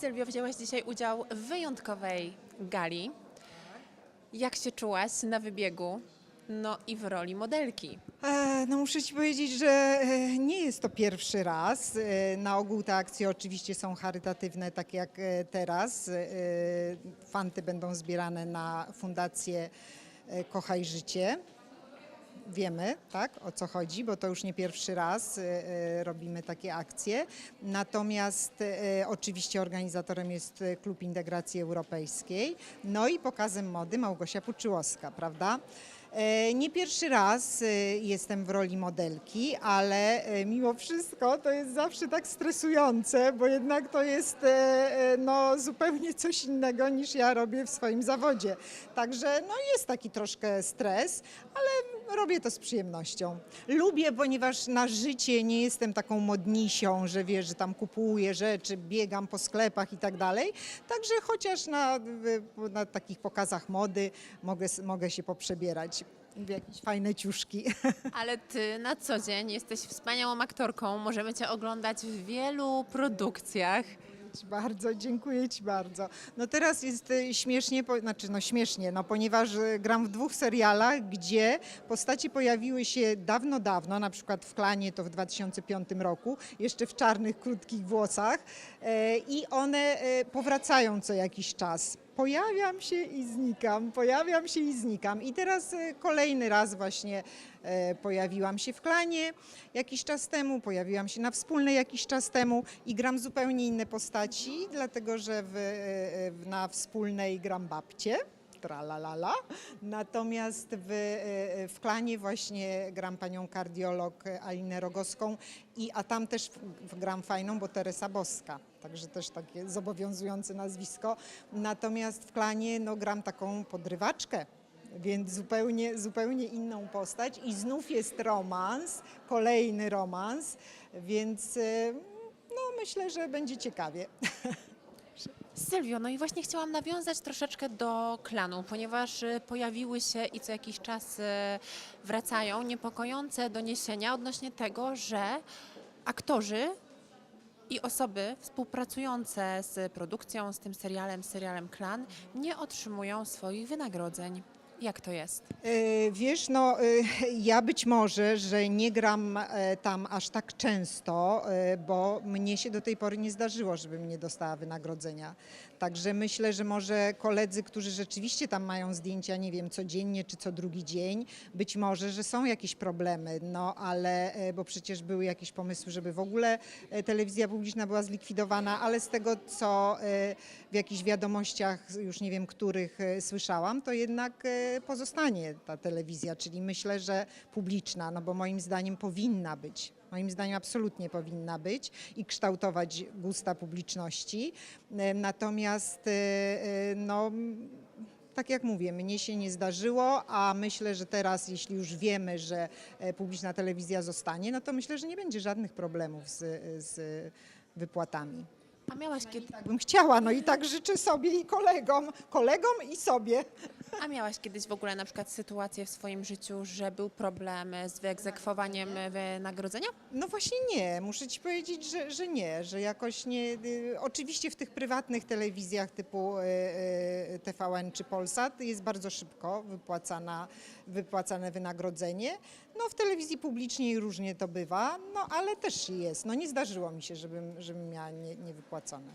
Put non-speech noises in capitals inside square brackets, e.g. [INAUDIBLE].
Sylwio, wzięłaś dzisiaj udział w wyjątkowej gali. Jak się czułaś na wybiegu? No i w roli modelki. E, No muszę Ci powiedzieć, że e, nie jest to pierwszy raz. E, Na ogół te akcje oczywiście są charytatywne, tak jak teraz. Fanty będą zbierane na fundację Kochaj Życie. Wiemy, tak, o co chodzi, bo to już nie pierwszy raz e, e, robimy takie akcje. Natomiast e, oczywiście organizatorem jest Klub Integracji Europejskiej, no i pokazem mody Małgosia Puczyłowska, prawda? E, Nie pierwszy raz e, jestem w roli modelki, ale e, mimo wszystko to jest zawsze tak stresujące, bo jednak to jest no, zupełnie coś innego niż ja robię w swoim zawodzie. Także no, jest taki troszkę stres, ale robię to z przyjemnością. Lubię, ponieważ na życie nie jestem taką modnisią, że wiesz, że tam kupuję rzeczy, biegam po sklepach i tak dalej. Także chociaż na, na takich pokazach mody mogę, mogę się poprzebierać w jakieś fajne ciuszki. [LAUGHS] Ale ty na co dzień jesteś wspaniałą aktorką. Możemy cię oglądać w wielu produkcjach. Ci bardzo, dziękuję Ci bardzo. No teraz jest e, śmiesznie, po, znaczy no śmiesznie, no ponieważ e, gram w dwóch serialach, gdzie postacie pojawiły się dawno, dawno, na przykład w Klanie to w 2005 roku, jeszcze w czarnych, krótkich włosach e, i one e, powracają co jakiś czas. Pojawiam się i znikam, pojawiam się i znikam. I teraz e, kolejny raz właśnie e, pojawiłam się w klanie jakiś czas temu, pojawiłam się na wspólnej jakiś czas temu i gram zupełnie inne postaci, dlatego że w, e, na wspólnej gram babcie. Tralalala. Natomiast w, e, w klanie właśnie gram panią kardiolog Alinę Rogowską, i, a tam też gram fajną, bo Teresa Boska. Także też takie zobowiązujące nazwisko. Natomiast w klanie no, gram taką podrywaczkę. Więc zupełnie, zupełnie inną postać i znów jest romans, kolejny romans, więc e, no, myślę, że będzie ciekawie. [LAUGHS] Sylwio, no i właśnie chciałam nawiązać troszeczkę do klanu, ponieważ y, pojawiły się i co jakiś czas y, wracają niepokojące doniesienia odnośnie tego, że aktorzy i osoby współpracujące z produkcją, z tym serialem, serialem Klan, nie otrzymują swoich wynagrodzeń. Jak to jest? E, Wiesz, no e, ja być może, że nie gram e, tam aż tak często, bo mnie się do tej pory nie zdarzyło, żebym nie dostała wynagrodzenia. Także myślę, że może koledzy, którzy rzeczywiście tam mają zdjęcia, nie wiem, codziennie czy co drugi dzień, być może, że są jakieś problemy, no ale, bo przecież były jakieś pomysły, żeby w ogóle telewizja publiczna była zlikwidowana, ale z tego, co w jakichś wiadomościach, już nie wiem których słyszałam, to jednak pozostanie ta telewizja, czyli myślę, że publiczna, no bo moim zdaniem powinna być. Moim zdaniem absolutnie powinna być i kształtować gusta publiczności. E, Natomiast e, e, no, tak jak mówię, mnie się nie zdarzyło, a myślę, że teraz, jeśli już wiemy, że publiczna telewizja zostanie, no to myślę, że nie będzie żadnych problemów z, z wypłatami. A miałaś, kiedy, Tak bym chciała, no i tak życzę sobie i kolegom, kolegom i sobie. A miałaś kiedyś w ogóle na przykład sytuację w swoim życiu, że był problem z wyegzekwowaniem wynagrodzenia? No właśnie nie, muszę ci powiedzieć, że, że nie, że jakoś nie. Y, oczywiście w tych prywatnych telewizjach typu y, y, TVN czy Polsat jest bardzo szybko wypłacana, wypłacane wynagrodzenie. No w telewizji publicznej różnie to bywa, no ale też jest. No nie zdarzyło mi się, żebym, żebym miała nie, niewypłacone.